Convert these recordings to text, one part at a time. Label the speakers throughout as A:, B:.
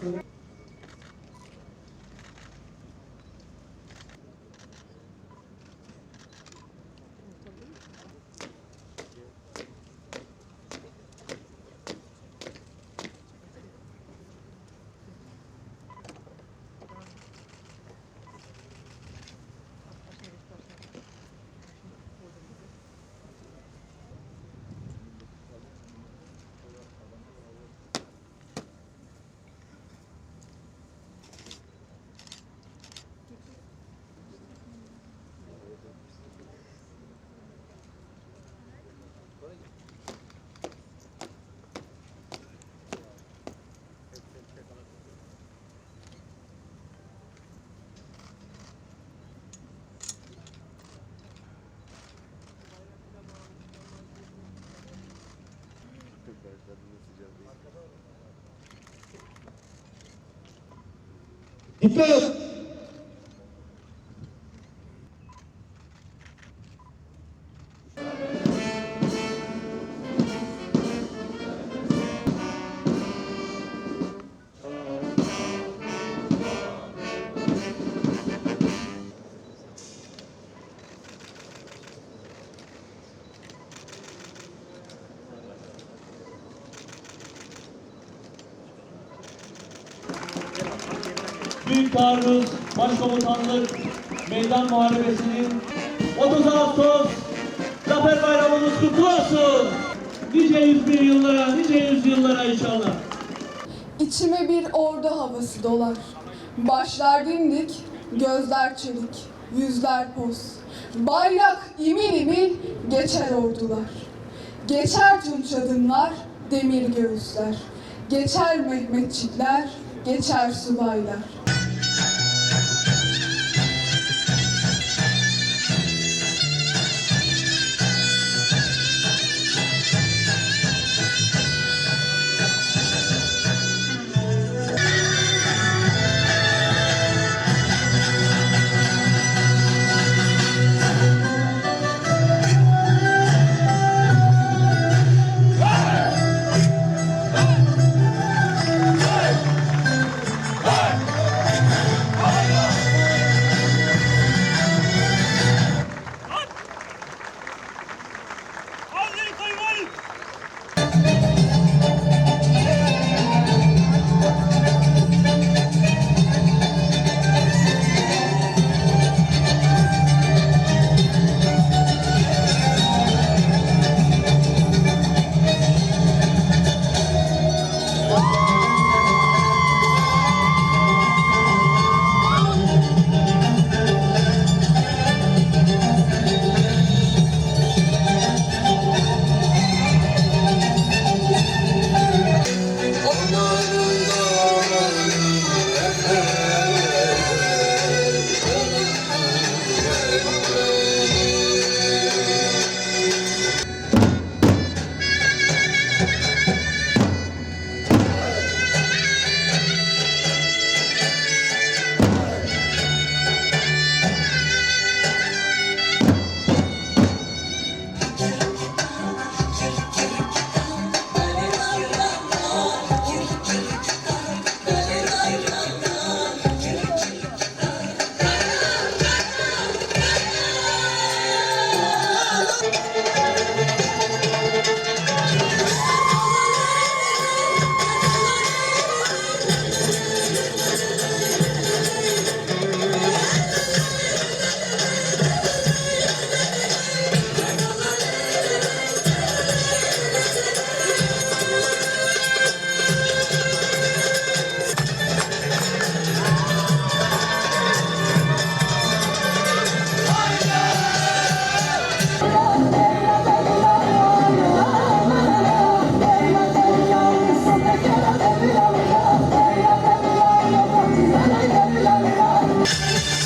A: Thank
B: you. Então, Taarruz Başkomutanlık Meydan Muharebesi'nin 30 Ağustos Zafer Bayramımız kutlu olsun. Nice yüz bin yıllara, nice yüzyıllara inşallah.
C: İçime bir ordu havası dolar. Başlar dimdik, gözler çelik, yüzler poz. Bayrak imin imin geçer ordular. Geçer tunç adımlar, demir göğüsler. Geçer Mehmetçikler, geçer subaylar. Thank you.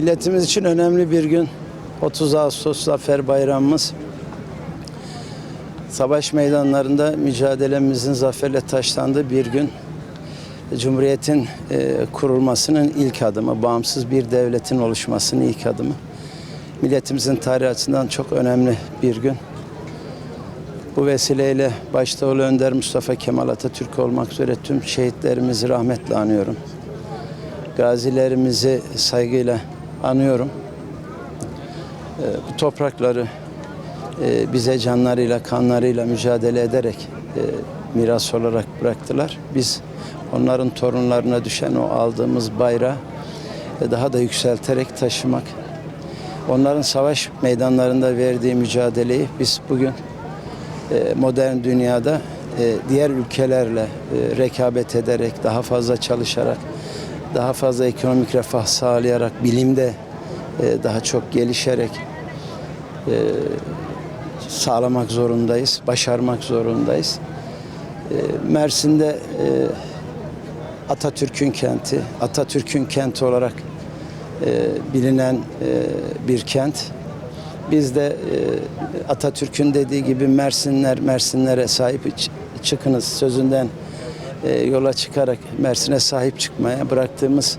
A: Milletimiz için önemli bir gün. 30 Ağustos Zafer Bayramımız. Savaş meydanlarında mücadelemizin zaferle taşlandığı bir gün. Cumhuriyetin e, kurulmasının ilk adımı, bağımsız bir devletin oluşmasının ilk adımı. Milletimizin tarihi açısından çok önemli bir gün. Bu vesileyle başta Ulu Önder Mustafa Kemal Atatürk olmak üzere tüm şehitlerimizi rahmetle anıyorum. Gazilerimizi saygıyla anıyorum. Ee, Bu toprakları e, bize canlarıyla, kanlarıyla mücadele ederek e, miras olarak bıraktılar. Biz onların torunlarına düşen o aldığımız bayrağı e, daha da yükselterek taşımak, onların savaş meydanlarında verdiği mücadeleyi biz bugün modern dünyada diğer ülkelerle rekabet ederek, daha fazla çalışarak, daha fazla ekonomik refah sağlayarak, bilimde e, daha çok gelişerek e, sağlamak zorundayız, başarmak zorundayız. E, Mersin'de Atatürk'ün kenti, Atatürk'ün kenti olarak bilinen bir kent. Biz de Atatürk'ün dediği gibi Mersinler, Mersinlere sahip çıkınız sözünden e, yola çıkarak Mersin'e sahip çıkmaya bıraktığımız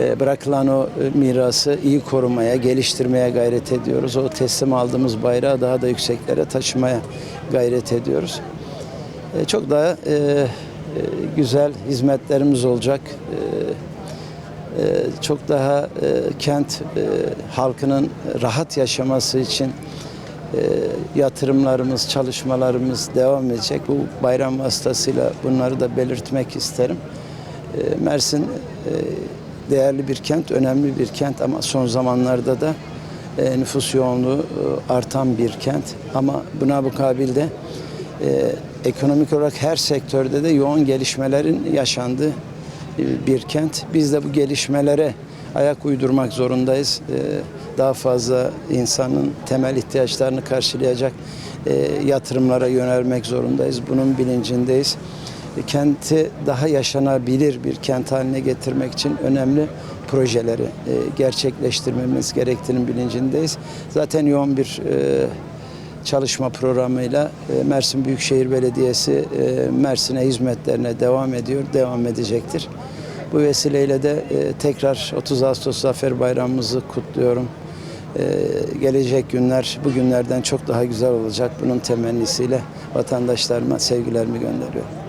A: e, bırakılan o e, mirası iyi korumaya, geliştirmeye gayret ediyoruz. O teslim aldığımız bayrağı daha da yükseklere taşımaya gayret ediyoruz. E, Çok daha e, e, güzel hizmetlerimiz olacak. E, e, Çok daha e, kent e, halkının rahat yaşaması için yatırımlarımız, çalışmalarımız devam edecek. Bu bayram vasıtasıyla bunları da belirtmek isterim. E, Mersin e, değerli bir kent, önemli bir kent ama son zamanlarda da e, nüfus yoğunluğu e, artan bir kent. Ama buna mukabilde e, ekonomik olarak her sektörde de yoğun gelişmelerin yaşandığı bir kent. Biz de bu gelişmelere ayak uydurmak zorundayız. Daha fazla insanın temel ihtiyaçlarını karşılayacak e, yatırımlara yönelmek zorundayız. Bunun bilincindeyiz. E, Kenti daha yaşanabilir bir kent haline getirmek için önemli projeleri e, gerçekleştirmemiz gerektiğinin bilincindeyiz. Zaten yoğun bir e, çalışma programıyla e, Mersin Büyükşehir Belediyesi e, Mersin'e hizmetlerine devam ediyor, devam edecektir. Bu vesileyle de e, tekrar 30 Ağustos Zafer Bayramımızı kutluyorum. E, Gelecek günler bugünlerden çok daha güzel olacak. Bunun temennisiyle vatandaşlarıma sevgilerimi gönderiyorum.